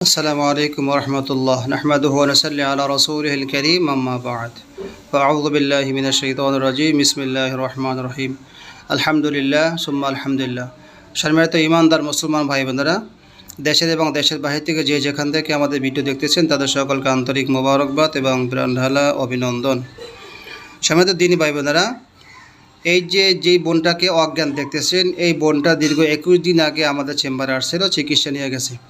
السلام عليكم ورحمة الله نحمده ونصلي على رسوله الكريم أما بعد فأعوذ بالله من الشيطان الرجيم بسم الله الرحمن الرحيم الحمد لله ثم الحمد لله সম্মানিত ইমানদার মুসলমান ভাই বোনেরা দেশের এবং দেশের বাহির থেকে যে যেখান থেকে আমাদের ভিডিও দেখতেছেন তাদের সকলকে আন্তরিক মোবারকবাদ এবং প্রাণঢালা অভিনন্দন সম্মানিত দিনী ভাই বোনেরা এই যে যেই বোনটাকে অজ্ঞান দেখতেছেন এই বোনটা দীর্ঘ একুশ দিন আগে আমাদের চেম্বারে আসছিল চিকিৎসা নিয়ে গেছে এ-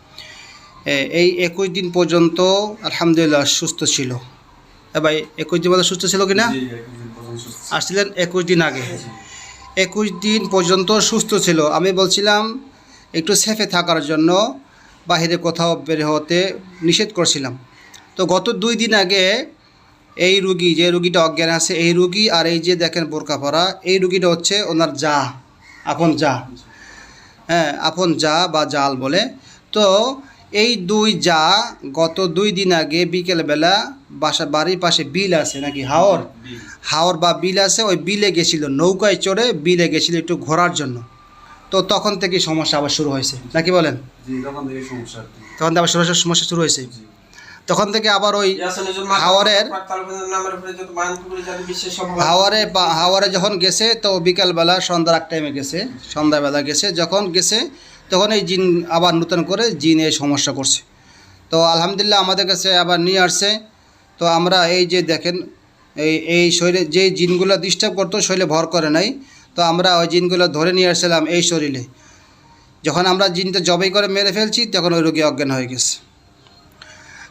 এই একুশ দিন পর্যন্ত আলহামদুলিল্লাহ সুস্থ ছিল। ভাই একুশ দিন পর্যন্ত সুস্থ ছিল কি না আসছিলেন একুশ দিন আগে। একুশ দিন পর্যন্ত সুস্থ ছিল। আমি বলছিলাম একটু সেফে থাকার জন্য বাইরে কোথাও বের হতে নিষেধ করছিলাম। তো গত দুই দিন আগে এই রুগী যে রুগীটা অজ্ঞান আছে এই রুগী আর এই যে দেখেন বোরকা পরা এই রুগীটা হচ্ছে ওনার যা আপন যা। হ্যাঁ আপন যা বা জাল বলে। তো এই দুই যা গত দুই দিন আগে বিকেলবেলা বাসা বাড়ির পাশে বিল আছে নাকি? হাওর? হাওর বা বিল আছে ওই বিলে গেছিল নৌকায় চড়ে বিলে গেছিল একটু ঘোরার জন্য। তো তখন থেকে সমস্যা আবার শুরু হয়েছে নাকি বলেন? তখন আবার সমস্যা সমস্যা শুরু হয়েছে। তখন থেকে আবার ওই সব হাওয়ারে বা- হাওয়ারে যখন গেছে তো বিকালবেলা সন্ধ্যার এক টাইমে গেছে সন্ধ্যাবেলা গেছে যখন গেছে তখন এই জিন আবার নতুন করে জিন এই সমস্যা করছে। তো আলহামদুলিল্লাহ আমাদের কাছে আবার নিয়ে আসছে। তো আমরা এই যে দেখেন, এই এই শরীরে যে জিনগুলো ডিস্টার্ব করতো শরীরে ভর করে নাই। তো আমরা ওই জিনগুলো ধরে নিয়ে আসছিলাম এই শরীরে। যখন আমরা জিনটা জবাই করে মেরে ফেলছি, তখন ওই রোগী অজ্ঞান হয়ে গেছে।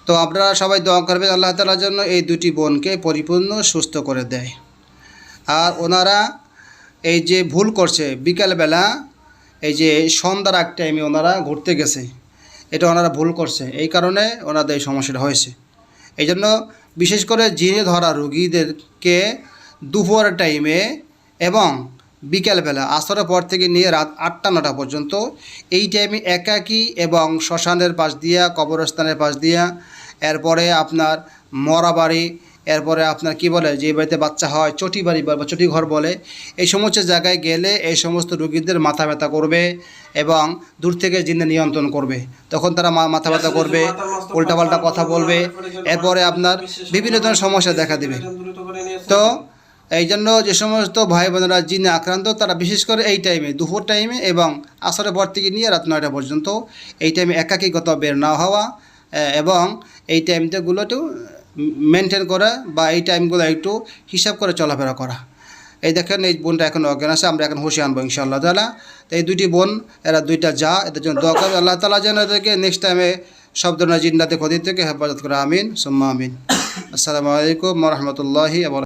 তো আপনারা সবাই দোয়া করবেন আল্লাহ তালার জন্য এই দুটি বোনকে পরিপূর্ণ সুস্থ করে দেয়। আর ওনারা এই যে ভুল করছে, বিকালবেলা এই যে সন্ধ্যার এক টাইমে ওনারা ঘুরতে গেছে, এটা ওনারা ভুল করছে। এই কারণে ওনাদের এই সমস্যাটা হয়েছে। এই জন্য বিশেষ করে জিনে ধরা রুগীদেরকে দুপুরের টাইমে এবং বিকেলবেলা, আসরের পর থেকে নিয়ে রাত আটটা, নটা পর্যন্ত এই টাইমে একাকী এবং শ্মশানের পাশ দিয়া, কবরস্থানের পাশ দিয়া, এরপরে আপনার মরা বাড়ি এরপরে আপনার কি বলে, যে বাড়িতে বাচ্চা হয়, চটি বাড়ি বা চটি ঘর বলে, এই সমস্ত জায়গায় গেলে এই সমস্ত রুগীদের মাথা ব্যথা করবে এবং দূর থেকে জিনে নিয়ন্ত্রণ করবে। তখন তারা মাথা ব্যথা করবে, উল্টাপাল্টা কথা বলবে, এরপরে আপনার বিভিন্ন ধরনের সমস্যা দেখা দেবে। তো এই জন্য যে সমস্ত ভাই বোনেরা জিনে আক্রান্ত, তারা বিশেষ করে এই টাইমে দুপুর টাইমে এবং আসরের পর থেকে নিয়ে রাত নয়টা পর্যন্ত এই টাইমে একাকীগত বের না হওয়া এবং এই টাইমটাগুলো একটু মেনটেন করা বা এই টাইমগুলো একটু হিসাব করে চলাফেরা করা। এই দেখেন, এই বোনটা এখন অজ্ঞান আছে, আমরা এখন হুশি আনব ইনশাআল্লাহ তালা তো এই দুইটি বোন, এরা দুইটা যা, এদের জন্য দোয়া করবে। আল্লাহ তালা যেন এদেরকে নেক্সট টাইমে সব ধরনের জিন্দাতে ক্ষতি থেকে হেফাজত করে, আমিন, সুম্মা আমিন। আসসালামু আলাইকুম রহমতুল্লাহি আবার